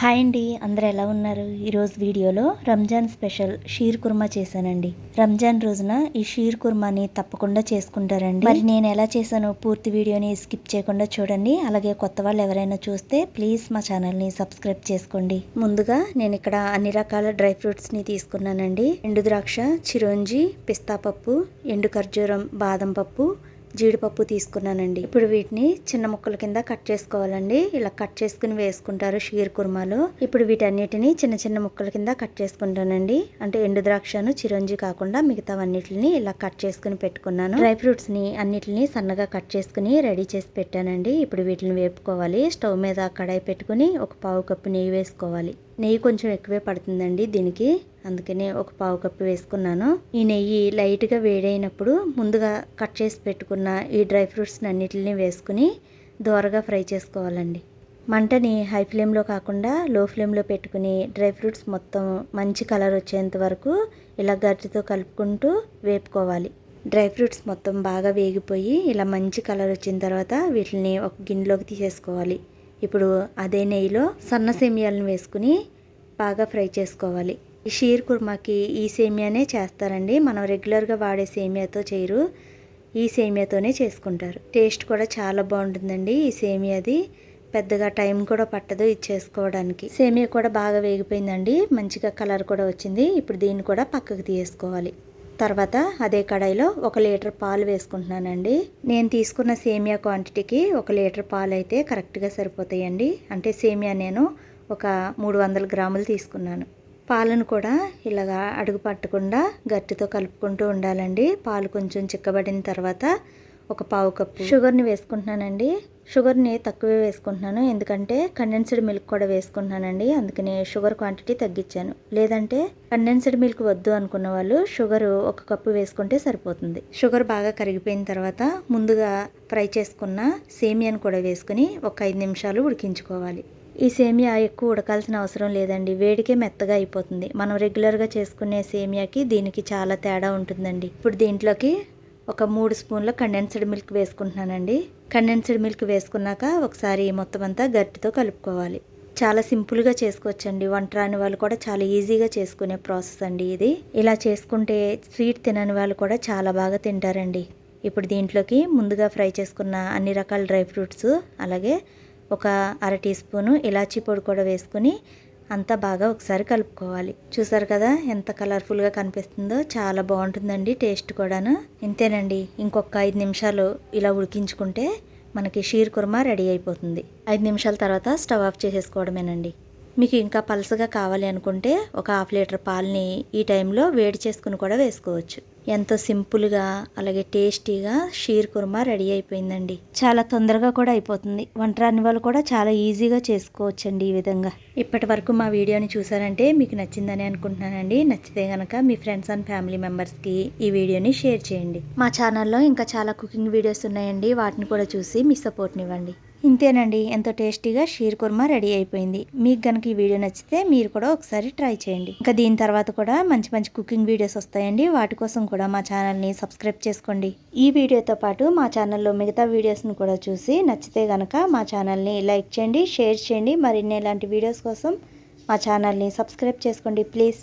Hi అండి అందరు ఎలా ఉన్నారు? ఈరోజు వీడియోలో రంజాన్ స్పెషల్ షీర్ కుర్మా చేశానండి. రంజాన్ రోజున ఈ షీర్ కుర్మాని తప్పకుండా చేసుకుంటారండి. మరి నేను ఎలా చేశానో పూర్తి వీడియోని స్కిప్ చేయకుండా చూడండి. అలాగే కొత్త వాళ్ళు ఎవరైనా చూస్తే ప్లీజ్ మా ఛానల్ని సబ్స్క్రైబ్ చేసుకోండి. ముందుగా నేను ఇక్కడ అన్ని రకాల డ్రై ఫ్రూట్స్ని తీసుకున్నానండి. ఎండు ద్రాక్ష చిరోంజి పిస్తా పప్పు ఎండు ఖర్జూరం బాదం పప్పు జీడిపప్పు తీసుకున్నానండి. ఇప్పుడు వీటిని చిన్న ముక్కల కింద కట్ చేసుకోవాలండి. ఇలా కట్ చేసుకుని వేసుకుంటారు షీర్ కుర్మాలో. ఇప్పుడు వీటన్నిటిని చిన్న చిన్న ముక్కల కింద కట్ చేసుకుంటానండి. అంటే ఎండు ద్రాక్షను చిరంజి కాకుండా మిగతావన్నిటిని ఇలా కట్ చేసుకుని పెట్టుకున్నాను. డ్రై ఫ్రూట్స్ని అన్నిటిని సన్నగా కట్ చేసుకుని రెడీ చేసి పెట్టానండి. ఇప్పుడు వీటిని వేపుకోవాలి. స్టవ్ మీద కడాయి పెట్టుకుని ఒక పావు కప్పు నెయ్యి వేసుకోవాలి. నెయ్యి కొంచెం ఎక్కువే పడుతుందండి దీనికి. అందుకనే ఒక పావు కప్పు వేసుకున్నాను. ఈ నెయ్యి లైట్గా వేడైనప్పుడు ముందుగా కట్ చేసి పెట్టుకున్న ఈ డ్రై ఫ్రూట్స్ అన్నిటిని వేసుకుని దోరగా ఫ్రై చేసుకోవాలండి. మంటని హై ఫ్లేమ్లో కాకుండా లో ఫ్లేమ్లో పెట్టుకుని డ్రై ఫ్రూట్స్ మొత్తం మంచి కలర్ వచ్చేంత వరకు ఇలా గరిటెతో కలుపుకుంటూ వేపుకోవాలి. డ్రై ఫ్రూట్స్ మొత్తం బాగా వేగిపోయి ఇలా మంచి కలర్ వచ్చిన తర్వాత వీటిని ఒక గిన్నెలోకి తీసేసుకోవాలి. ఇప్పుడు అదే నెయ్యిలో సన్న సేమియాలను వేసుకుని బాగా ఫ్రై చేసుకోవాలి. షీర్ కుర్మాకి ఈ సేమియానే చేస్తారండి. మనం రెగ్యులర్గా వాడే సేమియాతో చేయరు. ఈ సేమియాతోనే చేసుకుంటారు. టేస్ట్ కూడా చాలా బాగుంటుందండి ఈ సేమియాది పెద్దగా టైం కూడా పట్టదు ఇది చేసుకోవడానికి సేమియా కూడా బాగా వేగిపోయిందండి. మంచిగా కలర్ కూడా వచ్చింది. ఇప్పుడు దీన్ని కూడా పక్కకు తీసుకోవాలి తర్వాత అదే కడాయిలో ఒక లీటర్ పాలు వేసుకుంటున్నానండి. నేను తీసుకున్న సేమియా క్వాంటిటీకి ఒక లీటర్ పాలు అయితే కరెక్ట్గా సరిపోతాయండి. అంటే సేమియా నేను ఒక మూడు వందల గ్రాములు తీసుకున్నాను. పాలను కూడా ఇలాగా అడుగు పట్టకుండా గట్టితో కలుపుకుంటూ ఉండాలండి. పాలు కొంచెం చిక్కబడిన తర్వాత ఒక పావు కప్పు షుగర్ని వేసుకుంటున్నానండి. షుగర్ని తక్కువే వేసుకుంటున్నాను. ఎందుకంటే కండెన్స్డ్ మిల్క్ కూడా వేసుకుంటున్నానండి. అందుకని షుగర్ క్వాంటిటీ తగ్గించాను. లేదంటే కండెన్స్డ్ మిల్క్ వద్దు అనుకున్న వాళ్ళు షుగర్ ఒక కప్పు వేసుకుంటే సరిపోతుంది. షుగర్ బాగా కరిగిపోయిన తర్వాత ముందుగా ఫ్రై చేసుకున్న సేమియాను కూడా వేసుకుని ఒక ఐదు నిమిషాలు ఉడికించుకోవాలి. ఈ సేమియా ఎక్కువ ఉడకాల్సిన అవసరం లేదండి. వేడికే మెత్తగా అయిపోతుంది. మనం రెగ్యులర్గా చేసుకునే సేమియాకి దీనికి చాలా తేడా ఉంటుందండి. ఇప్పుడు దీంట్లోకి ఒక మూడు స్పూన్ల కండెన్స్డ్ మిల్క్ వేసుకుంటున్నానండి. కండెన్స్డ్ మిల్క్ వేసుకున్నాక ఒకసారి మొత్తం అంతా గట్టితో కలుపుకోవాలి. చాలా సింపుల్గా చేసుకోవచ్చండి. వంట రాని వాళ్ళు కూడా చాలా ఈజీగా చేసుకునే ప్రాసెస్ అండి ఇది. ఇలా చేసుకుంటే స్వీట్ తినని వాళ్ళు కూడా చాలా బాగా తింటారండి. ఇప్పుడు దీంట్లోకి ముందుగా ఫ్రై చేసుకున్న అన్ని రకాల డ్రై ఫ్రూట్స్ అలాగే ఒక అర టీ స్పూను ఇలాచీ పొడి కూడా వేసుకుని అంతా బాగా ఒకసారి కలుపుకోవాలి. చూసారు కదా ఎంత కలర్ఫుల్గా కనిపిస్తుందో? చాలా బాగుంటుందండి టేస్ట్ కూడాను. ఇంతేనండి ఇంకొక ఐదు నిమిషాలు ఇలా ఉడికించుకుంటే మనకి షీర్ కుర్మా రెడీ అయిపోతుంది. ఐదు నిమిషాల తర్వాత స్టవ్ ఆఫ్ చేసేసుకోవడమేనండి. మీకు ఇంకా పలసగా కావాలి అనుకుంటే ఒక హాఫ్ లీటర్ పాలని ఈ టైంలో వేడి చేసుకుని కూడా వేసుకోవచ్చు. ఎంతో సింపుల్గా అలాగే టేస్టీగా షీర్ కుర్మా రెడీ అయిపోయిందండి. చాలా తొందరగా కూడా అయిపోతుంది. వంట రాని వాళ్ళు కూడా చాలా ఈజీగా చేసుకోవచ్చండి ఈ విధంగా. ఇప్పటి వరకు మా వీడియోని చూసారంటే మీకు నచ్చిందని అనుకుంటున్నానండి. నచ్చితే కనుక మీ ఫ్రెండ్స్ అండ్ ఫ్యామిలీ మెంబర్స్కి ఈ వీడియోని షేర్ చేయండి. మా ఛానల్లో ఇంకా చాలా కుకింగ్ వీడియోస్ ఉన్నాయండి. వాటిని కూడా చూసి మీ సపోర్ట్ని ఇవ్వండి ఇంతేనండి. ఎంతో టేస్టీగా షీర్ కుర్మా రెడీ అయిపోయింది. మీకు కనుక ఈ వీడియో నచ్చితే మీరు కూడా ఒకసారి ట్రై చేయండి. ఇంకా దీని తర్వాత కూడా మంచి మంచి కుకింగ్ వీడియోస్ వస్తాయండి. వాటి కోసం కూడా మా ఛానల్ని సబ్స్క్రైబ్ చేసుకోండి. ఈ వీడియోతో పాటు మా ఛానల్లో మిగతా వీడియోస్ను కూడా చూసి నచ్చితే కనుక మా ఛానల్ని లైక్ చేయండి షేర్ చేయండి. మరిన్ని ఇలాంటి వీడియోస్ కోసం మా ఛానల్ని సబ్స్క్రైబ్ చేసుకోండి ప్లీజ్.